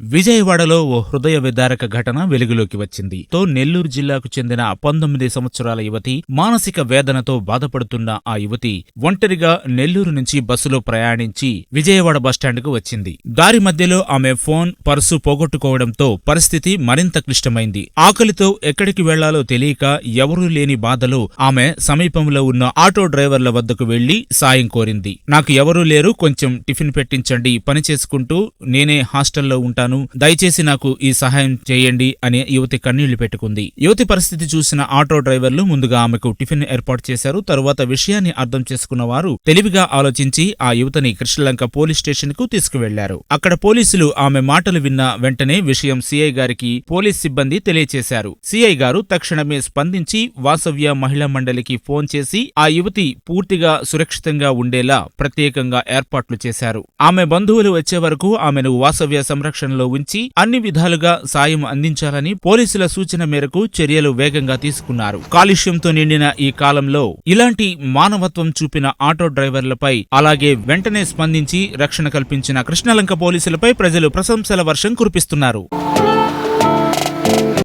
విజయవాడలో ఓ హృదయ విదారక ఘటన వెలుగులోకి వచ్చింది. తో నెల్లూరు జిల్లాకు చెందిన పంతొమ్మిది సంవత్సరాల యువతి మానసిక వేదనతో బాధపడుతున్న ఆ యువతి ఒంటరిగా నెల్లూరు నుంచి బస్సులో ప్రయాణించి విజయవాడ బస్టాండ్కు వచ్చింది. దారి మధ్యలో ఆమె ఫోన్ పర్సు పోగొట్టుకోవడంతో పరిస్థితి మరింత క్లిష్టమైంది. ఆకలితో ఎక్కడికి వెళ్ళాలో తెలియక ఎవరూ లేని బాధలో ఆమె సమీపంలో ఉన్న ఆటో డ్రైవర్ల వద్దకు వెళ్ళి సాయం కోరింది. నాకు ఎవరూ లేరు కొంచెం టిఫిన్ పెట్టించండి పని చేసుకుంటూ నేనే హాస్టల్లో ఉంటాను దయచేసి నాకు ఈ సహాయం చేయండి అని యువతి కన్నీళ్ళు పెట్టుకుంది. యువతి పరిస్థితి చూసిన ఆటో డ్రైవర్లు ముందుగా ఆమెకు టిఫిన్ ఏర్పాటు చేశారు. తరువాత విషయాన్ని అర్థం చేసుకున్న వారు తెలివిగా ఆలోచించి ఆ యువతిని కృష్ణలంక పోలీస్ స్టేషన్కు తీసుకువెళ్ళారు. అక్కడ పోలీసులు ఆమె మాటలు విన్న వెంటనే విషయం సిఐ గారికి పోలీస్ సిబ్బంది తెలియచేశారు. సిఐ గారు తక్షణమే స్పందించి వాసవ్య మహిళా మండలికి ఫోన్ చేసి ఆ యువతి పూర్తిగా సురక్షితంగా ఉండేలా ప్రత్యేకంగా ఏర్పాట్లు చేశారు. ఆమె బంధువులు వచ్చే వరకు ఆమెను వాసవ్య సంరక్షణలో ఉంచి అన్ని విధాలుగా సాయం అందించాలని పోలీసుల సూచన మేరకు చర్యలు వేగంగా తీసుకున్నారు. కాలుష్యంతో నిండిన ఈ కాలంలో ఇలాంటి మానవత్వం చూపిన ఆటో డ్రైవర్లపై అలాగే వెంటనే స్పందించి రక్షణ కల్పించిన కృష్ణలంక పోలీసులపై ప్రజలు ప్రశంసల వర్షం కురిపిస్తున్నారు.